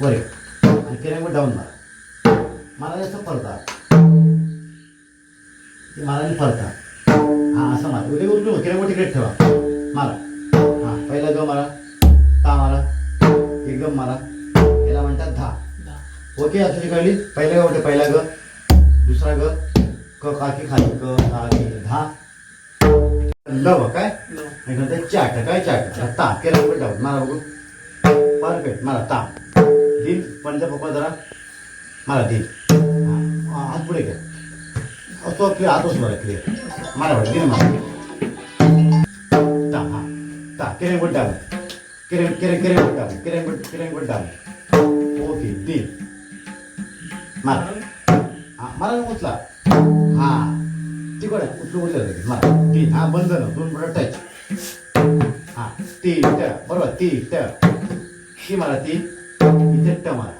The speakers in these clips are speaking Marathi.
वर. आणि किरंगूट डाऊन मारा. मला असं फरता ते आणि फरता हा असं मारा. उद्या उठलो किरंगूट तिकडे ठेवा. मारा. हा पहिला ग मारा ता मारा. एकदम मारा. याला म्हणतात धा. ओके आता तुझी कळली? पहिला ग कुठे पहिला ग. दुसरा ग. क काकी खाली. क काकी धा. लव काय? आणि चाट. काय चाट? ता. किरंगूट डाऊन मारा बघू. परफेक्ट मला ता. दिन पंजा पप्पा जरा मला दिन हात पुढे घ्या असतो तो क्लिअर हातच मला क्लिअर मला वाटतं दिन मला. ता हा. ता किरण गुड डाल किरण किरण किरण गुड डाल किरण गुड किरण गुड डाल ओके दिन मला हा मला उचला. हा. तिकडे उचलू उचल लगेच मला तीन हा बंद ना दोन बरं टच हा ती ट बरोबर ती ट ती मला ती. ट मला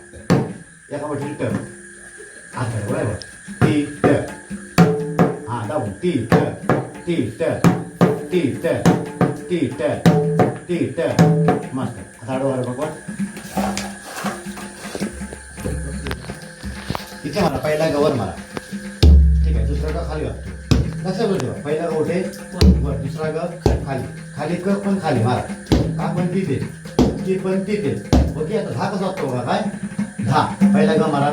एका पाठी ट आता बरोबर ती ट हा दाबून. ती ट ती ट ती ट ती ट ती ट मस्त. आता आडवा बघ. तिथे मला पहिला गवर मला ठीक आहे. दुसरा ग खाली वाटतो लक्षात ठेवा पहिला ग उठे. वर. दुसरा ग खाली. खाली कर पण खाली. मारा. का पण तिथे. ती पण तिथे. ओके आता दहा कसा वाटतो बघा काय? दहा पहिला ग मारा.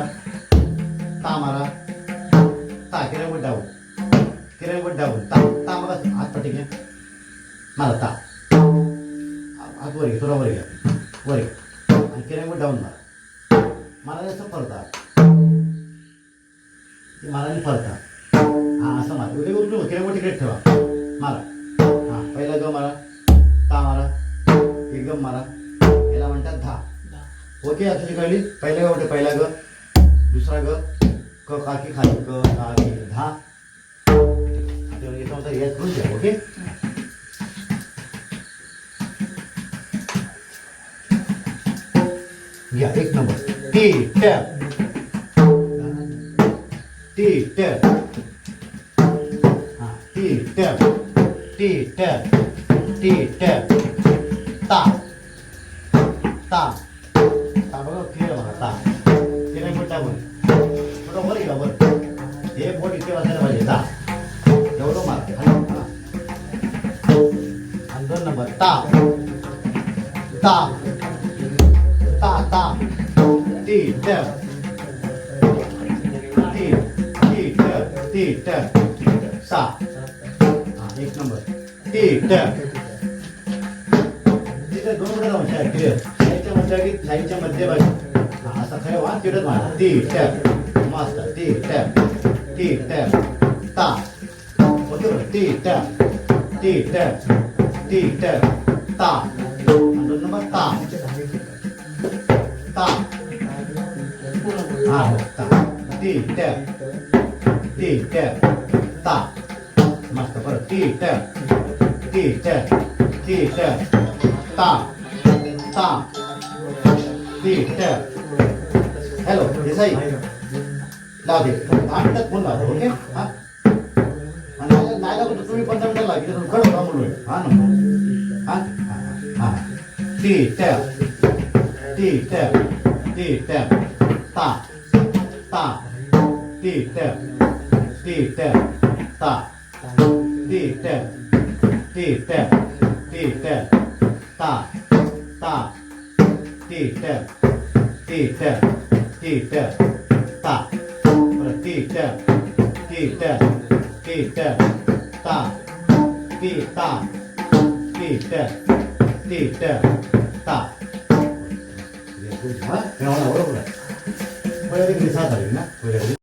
ता मारा. ता किरण डाऊन किरण डाऊन ता ता मला हात पट्टी घ्या मारा ता. हात वर घे थोडा वर घ्या वर घ्या आणि किरण डाऊन मारा. मारा जास्त फरता ते मला नाही फरता हा असं मारा. उद्या उठलो किरण तिकडे ठेवा. मारा. हा पहिला ग मारा. ता मारा. एकदम मारा. याला म्हणतात धा. ओके आता तुझी कळली पहिला ग कुठे पहिला ग. दुसरा ग. क काकी खाली. क काकी धा आता याच करून द्या ओके? घ्या एक नंबर. टी टॅप टी टॅप हा टी टॅप टी टॅप टी टॅप ता ता हे बोट पाहिजे? ता एवढं मार खाली हा. आणि दोन नंबर. ता. ता. ता ता. टी टॅप ती टी टॅप ती टॅप सा. हा एक नंबर. ती टॅप तिथे दोन मिनिटं जाऊन शाळेत क्लिअर शाळेच्या म्हणच्या की शाळेच्या मध्यभागी. हा असा खरं वा तिथेच म्हणा ती टॅप मस्त. टी टॅप ตีแต้ตาคนที่ตีแต้มตีเต้ตีแต้มตาโดนน้ำมันตาตาอ้ตาตีแต้ตีแตมตามาสเตอร์ปอลตีแต้มตีเต้ตีแต้มตาตาตีแต้ม Hello, yes I. लाव दे दहा मिनिटात फोन लावतो ओके हां आणि नाही नाही लागत तुम्ही पंधरा मिनिटं लागेल तर खरं का म्हणून हां ना हां हां हा टी टॅप टी टॅप टी टॅप ता ता टी टॅप टी टॅप ता टी टॅप टी टॅप टी टॅप ता ता टी टॅप टी टॅप टी टॅप परत टी टॅप टी टॅप टी टॅप ता टी ता टी टॅप टी टॅप ता हा बरोबर आहे पहिल्या सात झाली ना पहिल्या